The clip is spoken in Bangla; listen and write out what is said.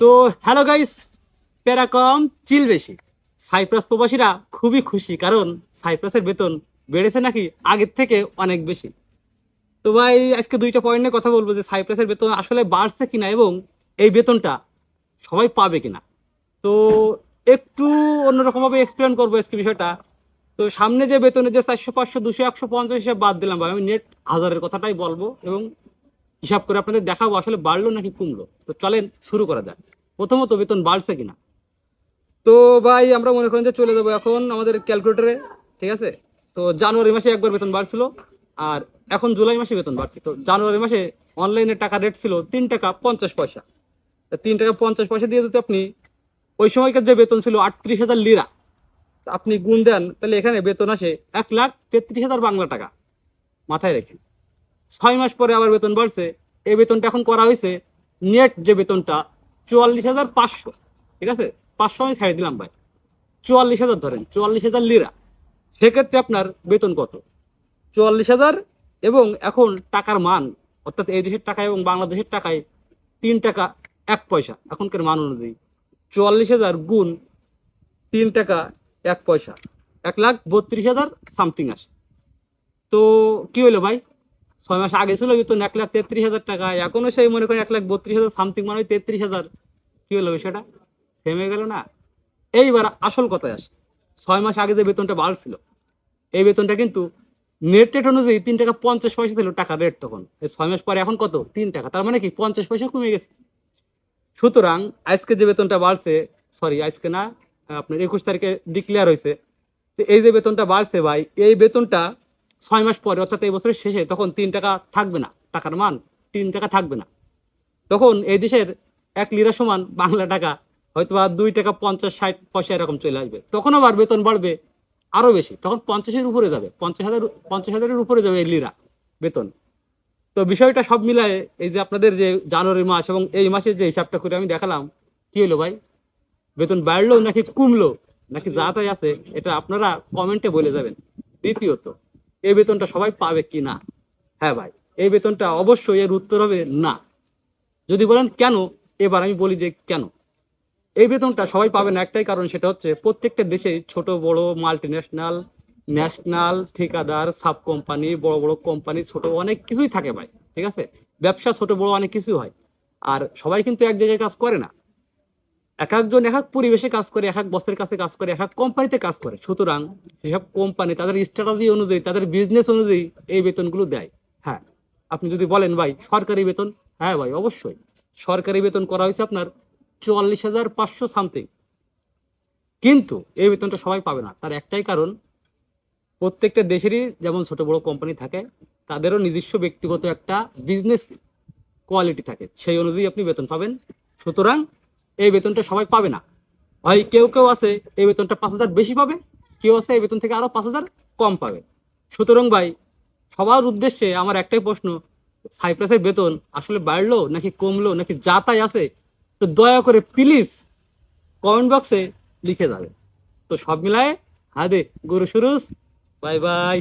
তো হ্যালো গাইস প্যারা কম চিল বেশি। সাইপ্রাস প্রবাসীরা খুবই খুশি, কারণ সাইপ্রাসের বেতন বেড়েছে নাকি আগের থেকে অনেক বেশি। তো ভাই, আজকে দুইটা পয়েন্ট নিয়ে কথা বলব যে সাইপ্রাসের বেতন আসলে বাড়ছে কিনা এবং এই বেতনটা সবাই পাবে কিনা। তো একটু অন্যরকমভাবে এক্সপ্লেন করব আজকে বিষয়টা। তো সামনে যে বেতনে যে চারশো পাঁচশো, দুশো একশো পঞ্চাশ হিসেবে বাদ দিলাম ভাই, আমি নেট হাজারের কথাটাই বলব এবং হিসাব করে আপনাদের দেখাবো আসলে বাড়লো নাকি কমলো। তো চলেন শুরু করা যাক। প্রথমত বেতন বাড়ছে কিনা? তো ভাই, আমরা মনে করেন যে চলে যাব এখন আমাদের ক্যালকুলেটরে, ঠিক আছে? তো জানুয়ারি মাসে একবার বেতন বাড়ছিল আর এখন জুলাই মাসে বেতন বাড়ছে। তো জানুয়ারি মাসে অনলাইনে টাকা রেট ছিল তিন টাকা পঞ্চাশ পয়সা। তিন টাকা পঞ্চাশ পয়সা দিয়ে যদি আপনি ওই সময়কার যে বেতন ছিল আটত্রিশ হাজার লিরা আপনি গুণ দেন, তাহলে এখানে বেতন আসে এক লাখ তেত্রিশ হাজার বাংলা টাকা। মাথায় রেখে ছয় মাস পরে আবার বেতন বাড়ছে। এই বেতনটা এখন করা হয়েছে নেট যে বেতনটা, চুয়াল্লিশ হাজার পাঁচশো। ঠিক আছে? পাঁচশো আমি ছাড়িয়ে দিলাম ভাই। চুয়াল্লিশ হাজার ধরেন, চুয়াল্লিশ হাজার লিরা সেক্ষেত্রে আপনার বেতন কত? চুয়াল্লিশ হাজার এবং এখন টাকার মান, অর্থাৎ এই দেশের টাকা এবং বাংলাদেশের টাকায় তিন টাকা, এক পয়সা, এখনকার মান অনুযায়ী। চুয়াল্লিশ হাজার গুণ তিন টাকা, এক পয়সা। এক লাখ বত্রিশ হাজার সামথিং আসে। তো কি হলো ভাই? ছয় মাস আগে ছিল বেতন এক লাখ তেত্রিশ হাজার টাকা, এখনও সেই মনে করেন এক লাখ বত্রিশ হাজার, সামথিং মানে তেত্রিশ হাজার। কি হলো বিষয়টা? থেমে গেল না? এইবার আসল কথায় আসে। ছয় মাস আগে যে বেতনটা বাড়ছিল, এই বেতনটা কিন্তু নেট রেট অনুযায়ী তিন টাকা পঞ্চাশ পয়সা ছিল টাকা রেট তখন। এই ছয় মাস পরে এখন কত? তিন টাকা। তার মানে কি? পঞ্চাশ পয়সা কমে গেছে। সুতরাং আজকে যে বেতনটা বাড়ছে সরি আজকে না, আপনার একুশ তারিখে ডিক্লেয়ার হয়েছে। তো এই যে বেতনটা বাড়ছে ভাই, এই বেতনটা ছয় মাস পরে, অর্থাৎ এই বছরের শেষে তখন তিন টাকা থাকবে না, টাকার মান তিন টাকা থাকবে না। তখন এই দেশের এক লিরা সমান বাংলা টাকা হয়তো বা দুই টাকা পঞ্চাশ, ষাট পয়সা এরকম চলে আসবে। তখন আবার বেতন বাড়বে আরও বেশি। তখন পঞ্চাশের উপরে যাবে, পঞ্চাশ হাজার, পঞ্চাশ হাজারের উপরে যাবে এই লিরা বেতন। তো বিষয়টা সব মিলায়ে এই যে আপনাদের যে জানুয়ারি মাস এবং এই মাসের যে হিসাবটা করে আমি দেখালাম, কি হলো ভাই? বেতন বাড়লো নাকি কমলো? নাকি যা তাই আছে, এটা আপনারা কমেন্টে বলে যাবেন। দ্বিতীয়ত এই বেতনটা সবাই পাবে কি না? হ্যাঁ ভাই, এই বেতনটা অবশ্যই এর উত্তর হবে না। যদি বলেন কেন, এবার আমি বলি যে কেন। এই বেতনটা সবাই পাবে না, একটাই কারণ সেটা হচ্ছে প্রত্যেকটা দেশে ছোট, বড় মাল্টি ন্যাশনাল ন্যাশনাল ঠিকাদার সাব কোম্পানি বড় বড় কোম্পানি ছোট অনেক কিছুই থাকে ভাই, ঠিক আছে? ব্যবসা ছোট, বড় অনেক কিছু হয়। আর সবাই কিন্তু এক জায়গায় কাজ করে না। এক একজন এক এক পরিবেশে কাজ করে এক এক বসের কাছে কাজ করে এক এক কোম্পানিতে কাজ করে। সুতরাং সেসব কোম্পানি তাদের স্ট্র্যাটেজি অনুযায়ী, তাদের বিজনেস অনুযায়ী এই বেতনগুলো দেয়। হ্যাঁ আপনি যদি বলেন, ভাই, সরকারি বেতন? হ্যাঁ ভাই, অবশ্যই। সরকারি বেতন করা হয়েছে আপনার চুয়াল্লিশ হাজার পাঁচশো সামথিং কিন্তু এই বেতনটা সবাই পাবে না। তার একটাই কারণ, প্রত্যেকটা দেশেরই যেমন ছোট বড় কোম্পানি থাকে, তাদেরও নিজস্ব ব্যক্তিগত একটা বিজনেস কোয়ালিটি থাকে। সেই অনুযায়ী আপনি বেতন পাবেন। সুতরাং এই বেতনটা সবাই পাবে না। ভাই, কেউ কেউ আছে, এই বেতনটা পাঁচ হাজার বেশি পাবে, কেউ আছে এই বেতন থেকে আরও পাঁচ হাজার কম পাবে। সুতরাং ভাই, সবার উদ্দেশ্যে আমার একটাই প্রশ্ন, সাইপ্রাসের বেতন আসলে বাড়লো নাকি কমলো, নাকি যা তাই আছে? তো দয়া করে প্লিজ কমেন্ট বক্সে লিখে যাবে তো সব মিলায়ে হাদে গুরু সুরুস বাই বাই